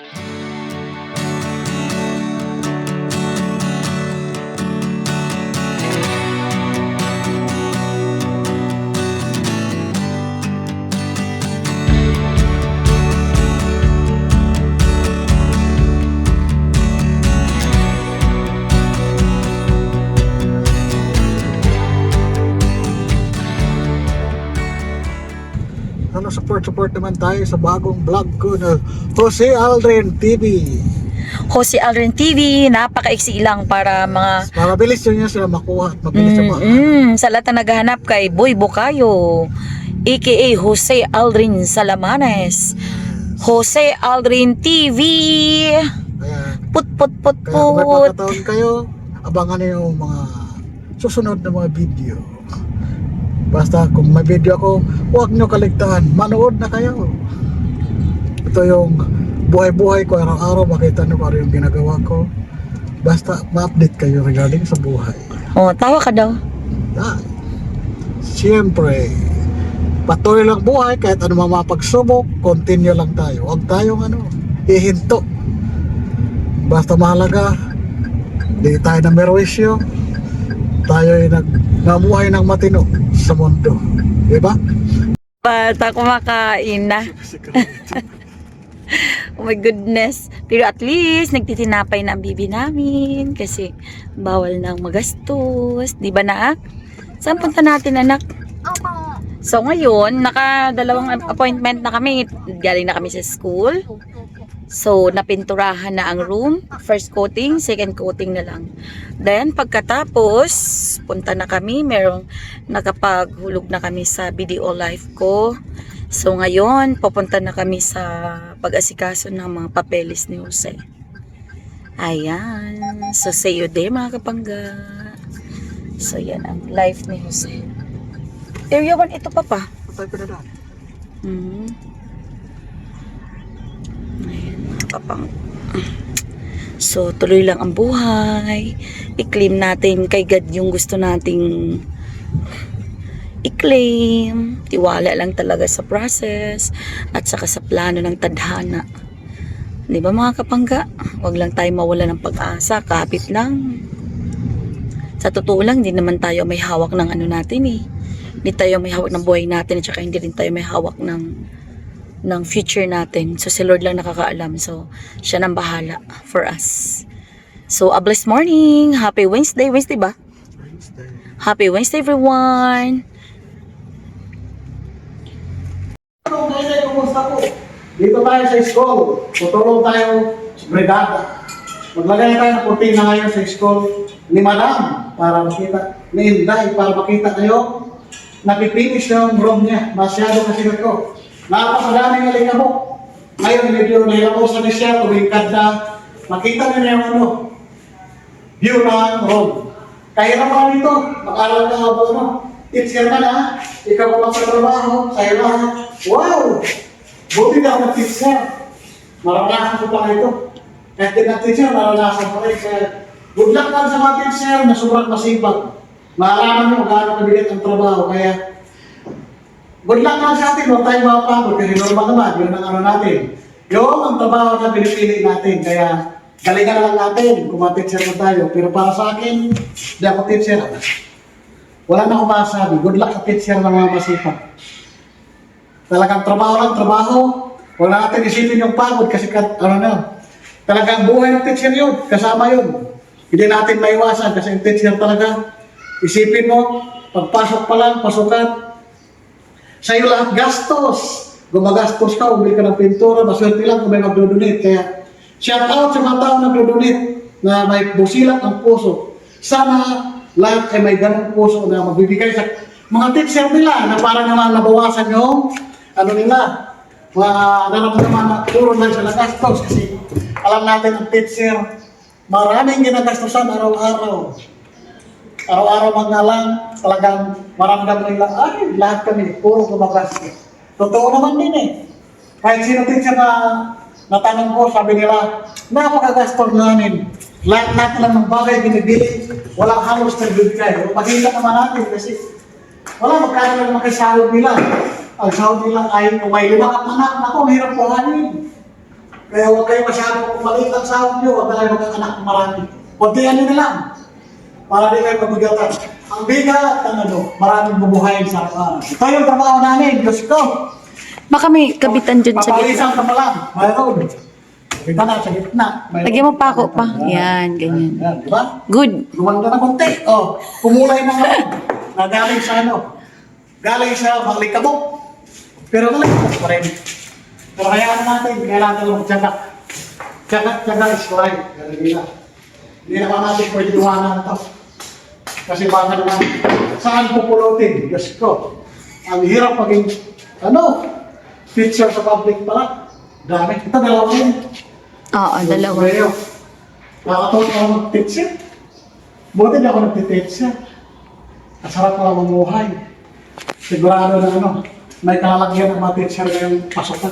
Ano, support support naman tayo sa bagong vlog ko na Jose Aldrin TV. Jose Aldrin TV, napaka-iksi lang para mga mabilis yun niya sila makuha at mabilis mm, mm, sa lahat na naghahanap kay Boy Bukayo, aka Jose Aldrin Salamanes. Jose Aldrin TV. Kaya, Put put put kaya kung may put. pagkataon kayo, abangan niyo yung mga susunod na mga video. Basta kung may video ako, huwag nyo kaligtaan. Manood na kayo. Ito yung buhay-buhay ko araw-araw. Makita nyo kung ano yung ginagawa ko. Basta ma-update kayo regarding sa buhay. Oh, tawa ka daw. Ah, Siyempre, patuloy lang buhay kahit ano mga mapagsubok, continue lang tayo. Huwag tayong ano, hihinto. Basta mahalaga, di tayo na merwisyo, tayo ay nag namuhay ng matino sa mundo. Diba? Bata kumakain na. Oh my goodness. Pero at least, nagtitinapay na ang bibi namin kasi bawal nang magastos. Di ba na? Saan punta natin anak? So ngayon, nakadalawang appointment na kami. Galing na kami sa school. So, napinturahan na ang room. First coating, second coating na lang. Then, pagkatapos, punta na kami. Merong nakapaghulog na kami sa BDO Life ko. So, ngayon, pupunta na kami sa pag-asikaso ng mga papeles ni Jose. Ayan. So, say you there, mga kapangga. So, yan ang life ni Jose. Area 1, ito pa pa. Patay ko na daan. Mm. Ayan, mga kapang. So, tuloy lang ang buhay. I-claim natin kay God yung gusto nating i-claim. Tiwala lang talaga sa process at saka sa plano ng tadhana. Di ba mga kapangga? Huwag lang tayo mawala ng pag-asa. Kapit lang. Sa totoo lang, hindi naman tayo may hawak ng ano natin eh. Hindi tayo may hawak ng buhay natin at saka hindi rin tayo may hawak ng ng future natin. So, si Lord lang nakakaalam. So, siya nang bahala for us. So, a blessed morning. Happy Wednesday. Wednesday ba? Wednesday. Happy Wednesday, everyone. Kumusta po? Dito tayo sa school. Tutulong tayo sa brigada. Maglagay tayo ng kurtina ngayon sa school ni Madam para makita, ni Inday para makita kayo. Napipinish yung room niya. Masyado kasi ko. Napakadaming alikabok. Ngayon, medyo nilamusan ni siya, tumingkad na. Makita niyo yung ano, view ng room. Kaya naman dito, makalang ka ba ano, teacher ka na, ikaw pa sa trabaho, sa'yo lahat. Wow! Buti na ako teacher. Maranasan ko pa ito. Kahit din ang teacher, maranasan ko rin. Kaya, good luck lang sa mga teacher na sobrang masipag. Maalaman mo gaano kabigat ang trabaho. Kaya, good luck lang sa atin, huwag tayong mapapagod. Kasi normal naman, yun ang ano natin. Yung ang trabaho na pinipili natin. Kaya, galingan lang natin kung mga teacher na tayo. Pero para sa akin, hindi ako teacher. Wala na akong masabi. Good luck sa teacher ng mga masipag. Talagang trabaho lang, trabaho. Wala natin isipin yung pagod kasi ano na, talagang buhay ng teacher yun, kasama yun. Hindi natin maiwasan kasi yung teacher talaga, isipin mo, pagpasok pa lang, pasukan, sa'yo lahat gastos. Gumagastos ka, umili ka ng pintura, maswerte lang kung may magdodonate. Kaya, shout out sa mga tao nagdodonate na may busilat ng puso. Sana lahat ay may ganong puso na magbibigay sa mga teacher nila na para naman nabawasan yung ano nila, mga naramdaman na puro lang sila gastos kasi alam natin ang teacher, maraming ginagastosan araw-araw. Araw-araw magnalang, talagang maramdam nila, ay, lahat kami, puro gumagastos. Totoo naman din eh. Kahit sino teacher na natanong ko, sabi nila, napakagastos namin. Lahat-lahat lang ng bagay binibili, walang halos na bibigay. Makita naman natin kasi wala magkano lang makisahod nila. Ang sahod nila ay may limang anak, ako, hirap buhanin. Kaya huwag kayo masyado maliit ang sahod nyo, huwag na kayo magkakanak ng marami. Kuntihan nyo na lang. Para di kayo mabigatan. Ang bigat, ang ano, maraming bubuhayin sa araw. Ito yung trabaho namin, Diyos ko. Baka may kabitan dyan sa gitna. Papalisan ka pa lang, mayroon. Kita na, sa gitna. Mayroon. Lagyan mo pa ako pa. Yan, ganyan. Yan, di ba? Good. Gumanda na konti. Oh, kumulay na nga. Nagaling sa ano. Galing sa malikabok. Pero malikabok pa rin. Pero hayaan natin, kailangan lang tiyaga. Tiyaga, tiyaga is right. Pero hindi na. Hindi naman natin pwede iwanan ito. Kasi baka naman, saan pupulutin? Diyos ko. Ang hirap maging, ano, teacher sa public pala. Dami. Ito, dalawa yun. Oo, dalawa. Leo, nakakatawa ka mag-teacher. Buti di ako nag-teacher. Kasarap ko lang mamuhay. Sigurado na ano, may kalalagyan ng mga teacher ngayong pasukan.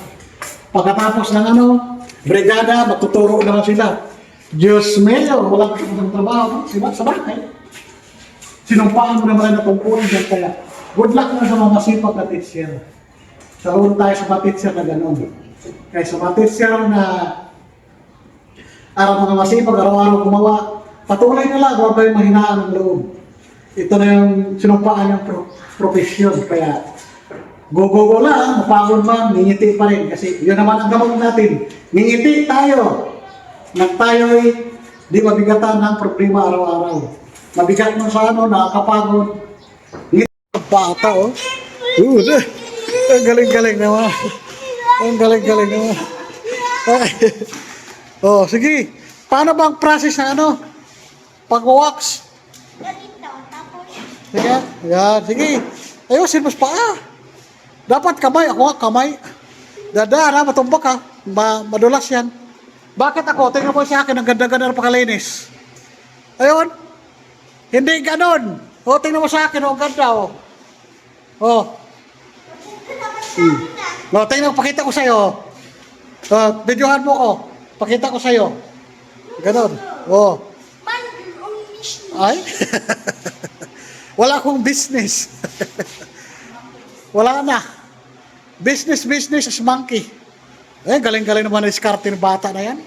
Pagkatapos ng ano, brigada, matuturo naman sila. Diyos mio, walang trabaho. Sibat sa bahay. Sinumpaan mo naman na tungkulin dyan kaya. Good luck na sa mga sipag na teacher. Saludo tayo sa mga na gano'n. Kaya sa mga na araw mga masipag, araw-araw gumawa, patuloy na lang, huwag kayong mahinaan ng loob. Ito na yung sinumpaan yung pro- profesyon, kaya go go go lang, mapagod man, ngingiti pa rin, kasi yun naman ang gamot natin. Ngingiti tayo, nang di mabigatan ng problema araw-araw. Mabigat mo sa ano, nakakapagod. Ang bata, oh. Uh, ang galing-galing naman. Ang galing-galing naman. Oh, sige. Paano ba ang process ng ano? Pag-wax? Sige. Yan, sige. Ayusin mo sa paa. Dapat kamay. Ako nga, kamay. Dada, na, matumbak ha. Ma madulas yan. Bakit ako? Tingnan mo sa akin, ang ganda-ganda ng pakalinis. Ayun. Hindi ganon. O, tingnan mo sa akin, ang ganda, oh. Oh. Hmm. No, tingnan, pakita ko sa'yo. Uh, videohan mo ko. Pakita ko sa'yo. Ganon. Umiinis Ay? Wala akong business. Wala na. Business, business is monkey. Eh, galing-galing naman ang diskarte ng bata na yan.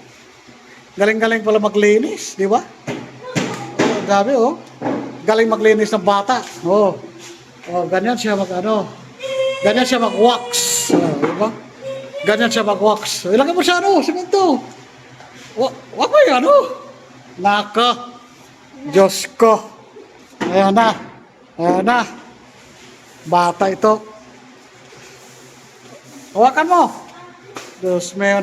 Galing-galing pala maglinis, di ba? Gabi, oh. Galing maglinis ng bata. Oh. Oh, ganyan siya mag, ano, ganyan siya mag-wax. Oh, di ba? Ganyan siya mag-wax. Ilagay mo siya, ano, simento. Wa, mo yan, ano. Naka. Diyos ko. Ayan na. Ayan na. Bata ito. Hawakan mo. Diyos mo